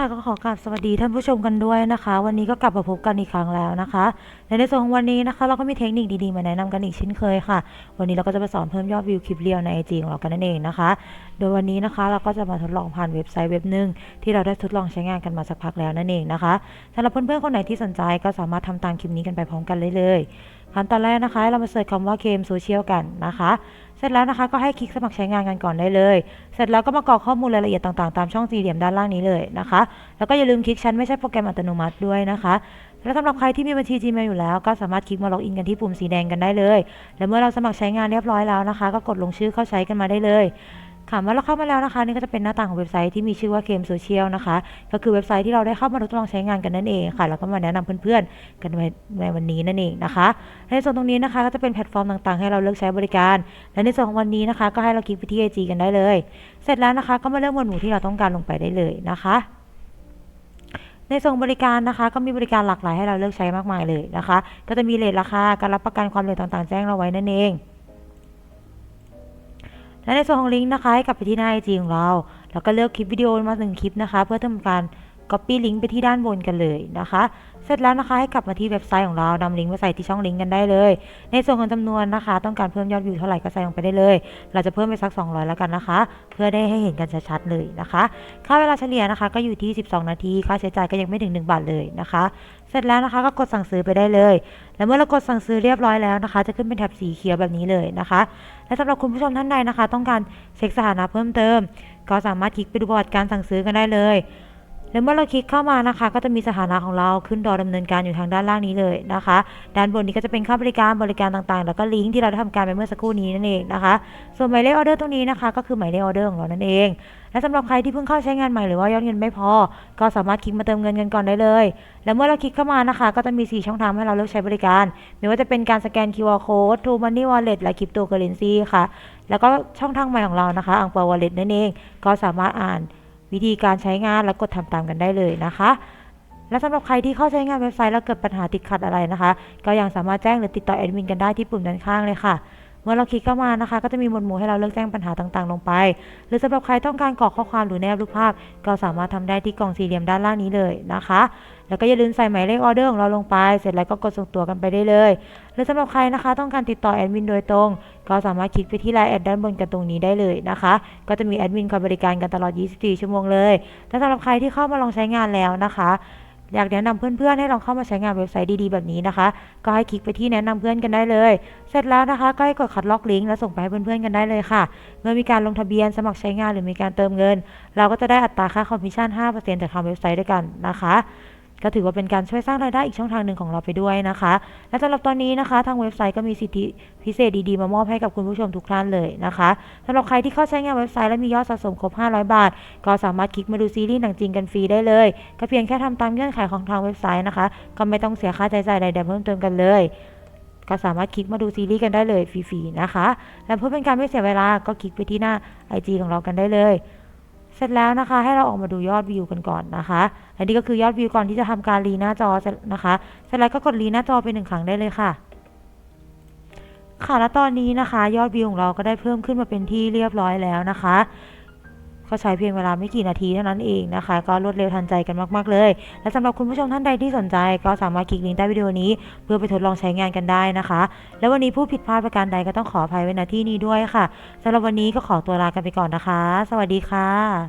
ค่ะก็ขอกราบสวัสดีท่านผู้ชมกันด้วยนะคะ วันนี้ก็กลับมาพบกันอีกครั้งแล้วนะคะและในส่วนของวันนี้นะคะ เราก็มีเทคนิคดีๆมาแนะนำกันอีกเช่นเคยค่ะ วันนี้เราก็จะมาสอนเพิ่มยอดวิวคลิปเรียวในไอจีของเรากันนั่นเองนะคะ โดยวันนี้นะคะเราก็จะมาทดลองผ่านเว็บไซต์เว็บหนึ่งที่เราได้ทดลองใช้งานกันมาสักพักแล้วนั่นเองนะคะสำหรับเพื่อนๆคนไหนที่สนใจก็สามารถทำตามคลิปนี้กันไปพร้อมกันเลยเลยขั้นตอนแรกนะคะ เรามาเสิร์ชคำว่าเคมโซเชียลกันนะคะ เสร็จแล้วนะคะก็ให้คลิกสมัครใช้งานกันก่อนได้เลย เสร็จแล้วก็มากรอกข้อมูลรายละเอียดต่างๆ ตามช่องสี่เหลี่ยมด้านล่างนี้เลยนะคะ แล้วก็อย่าลืมคลิกชั้นไม่ใช่โปรแกรมอัตโนมัติด้วยนะคะ และสำหรับใครที่มีบัญชี Gmail อยู่แล้ว ก็สามารถคลิกมาล็อกอินกันที่ปุ่มสีแดงกันได้เลย และเมื่อเราสมัครใช้งานเรียบร้อยแล้วนะคะ ก็กดลงชื่อเข้าใช้กันมาได้เลย ค่ะเมื่อเราเข้ามาแล้วนะคะ นี่ก็จะเป็นหน้าต่างของเว็บไซต์ที่มีชื่อว่าเกมโซเชียลนะคะ ก็คือเว็บไซต์ที่เราได้เข้ามาทดลองใช้งานกันนั่นเองค่ะ แล้วก็มาแนะนำเพื่อนๆ กันในในวันนี้นั่นเองนะคะ ในส่วนตรงนี้นะคะก็จะเป็นแพลตฟอร์มต่างๆ ให้เราเลือกใช้บริการ และในส่วนของวันนี้นะคะ ก็ให้เราคลิกไปที่ IG กันได้เลย เสร็จแล้วนะคะ ก็มาเลือกหมวดหมู่ที่เราต้องการลงไปได้เลยนะคะในส่วนบริการนะคะ ก็มีบริการหลากหลายให้เราเลือกใช้มากมายเลยนะคะ ก็จะมีเลทราคาการรับประกันความเร็วต่างๆ แจ้งเราไว้นั่นเอง และในส่วนของลิงก์นะคะให้กลับไปที่หน้าไอจีของเรา แล้วก็เลือกคลิปวิดีโอมาหนึ่งคลิปนะคะ เพื่อทำการ Copy ลิงก์ไปที่ด้านบนกันเลยนะคะ เสร็จแล้วนะคะให้กลับมาที่เว็บไซต์ของเรานำลิงก์มาใส่ที่ช่องลิงก์กันได้เลย ในส่วนของจำนวนนะคะ ต้องการเพิ่มยอดวิวเท่าไหร่ก็ใส่ลงไปได้เลย เราจะเพิ่มไปสัก 200 แล้วกันนะคะ เพื่อได้ให้เห็นกันชัดๆเลยนะคะ ค่าเวลาเฉลี่ยนะคะ ก็อยู่ที่ 12 นาที ค่าใช้จ่ายก็ยังไม่ถึง 1 บาทเลยนะคะเสร็จแล้วนะคะก็กดสั่งซื้อไปได้เลย และเมื่อเรากดสั่งซื้อเรียบร้อยแล้วนะคะ จะขึ้นเป็นแถบสีเขียวแบบนี้เลยนะคะ และสำหรับคุณผู้ชมท่านใดนะคะ ต้องการเช็คสถานะเพิ่มเติม ก็สามารถคลิกไปดูประวัติการสั่งซื้อกันได้เลย และเมื่อเราคลิกเข้ามานะคะ ก็จะมีสถานะของเราขึ้นดอดำเนินการอยู่ทางด้านล่างนี้เลยนะคะ ด้านบนนี้ก็จะเป็นค่าบริการบริการต่างๆ แล้วก็ลิงก์ที่เราได้ทำการไปเมื่อสักครู่นี้นั่นเองนะคะ ส่วนหมายเลขออเดอร์ตรงนี้นะคะ ก็คือหมายเลขออเดอร์ของเรานั่นเอง และสำหรับใครที่เพิ่งเข้าใช้งานใหม่หรือว่ายอดเงินไม่พอ ก็สามารถคลิกมาเติมเงินกันก่อนได้เลย และเมื่อเราคลิกเข้ามานะคะ ก็จะมี 4 ช่องทางให้เราเลือกใช้บริการ ไม่ว่าจะเป็นการสแกน QR code True Money Wallet และ Cryptocurrency ค่ะ แล้วก็ช่องทางใหม่ของเรานะคะอังเปาวอลเล็ตนั่นเอง ก็สามารถอ่าน วิธีการใช้งานและกดทำตามกันได้เลยนะคะ และสำหรับใครที่เข้าใช้งานเว็บไซต์แล้วเกิดปัญหาติดขัดอะไรนะคะ ก็ยังสามารถแจ้งหรือติดต่อแอดมินกันได้ที่ปุ่มด้านข้างเลยค่ะเมื่อเราคลิกเข้ามานะคะ ก็จะมีหมวดหมู่ให้เราเลือกแจ้งปัญหาต่างๆ ลงไป หรือสำหรับใครต้องการกรอกข้อความหรือแนบรูปภาพ ก็สามารถทำได้ที่กล่องสี่เหลี่ยมด้านล่างนี้เลยนะคะ แล้วก็อย่าลืมใส่หมายเลขออเดอร์ของเราลงไป เสร็จแล้วก็กดส่งตัวกันไปได้เลย หรือสำหรับใครนะคะ ต้องการติดต่อแอดมินโดยตรง ก็สามารถคลิกไปที่ไลน์แอดด้านบนกันตรงนี้ได้เลยนะคะ ก็จะมีแอดมินคอยบริการกันตลอด 24 ชั่วโมงเลยและสำหรับใครที่เข้ามาลองใช้งานแล้วนะคะอยากแนะนำเพื่อนๆให้ลองเข้ามาใช้งานเว็บไซต์ดีๆแบบนี้นะคะ ก็ให้คลิกไปที่แนะนำเพื่อนกันได้เลย เสร็จแล้วนะคะ ก็ให้กดคัดล็อกลิงก์แล้วส่งไปให้เพื่อนๆกันได้เลยค่ะ เมื่อมีการลงทะเบียนสมัครใช้งานหรือมีการเติมเงิน เราก็จะได้อัตราค่าคอมมิชชั่น 5%จากทางเว็บไซต์ด้วยกันนะคะ ก็ถือว่าเป็นการช่วยสร้างรายได้อีกช่องทางหนึ่งของเราไปด้วยนะคะ และสำหรับตอนนี้นะคะ ทางเว็บไซต์ก็มีสิทธิพิเศษดีๆ มามอบให้กับคุณผู้ชมทุกท่านเลยนะคะสำหรับใครที่เข้าใช้งานเว็บไซต์และมียอดสะสมครบ 500 บาท ก็สามารถคลิกมาดูซีรีส์หนังจริงกันฟรีได้เลย ก็เพียงแค่ทำตามเงื่อนไขของทางเว็บไซต์นะคะ ก็ไม่ต้องเสียค่าใช้จ่ายใดๆเพิ่มเติมกันเลยก็สามารถคลิกมาดูซีรีส์กันได้เลยฟรีๆนะคะ และเพื่อเป็นการไม่เสียเวลาก็คลิกไปที่หน้า IG ของเรากันได้เลย เสร็จแล้วนะคะ ให้เราออกมาดูยอดวิวกันก่อนนะคะ อันนี้ก็คือยอดวิวก่อนที่จะทำการรีหน้าจอนะคะเสร็จแล้วก็กดรีหน้าจอไปหนึ่งครั้งได้เลยค่ะ ค่ะและตอนนี้นะคะ ยอดวิวของเราก็ได้เพิ่มขึ้นมาเป็นที่เรียบร้อยแล้วนะคะ ก็ใช้เพียงเวลาไม่กี่นาทีเท่านั้นเองนะคะ ก็รวดเร็วทันใจกันมาก ๆ เลย และสำหรับคุณผู้ชมท่านใดที่สนใจ ก็สามารถคลิกลิงก์ใต้วิดีโอนี้ เพื่อไปทดลองใช้งานกันได้นะคะ และววันนี้ผู้ผิดพลาดประการใดก็ต้องขออภัยไว้ณที่นี้ด้วยค่ะสำหรับวันนี้ก็ขอตัวลากันไปก่อนนะคะ สวัสดีค่ะ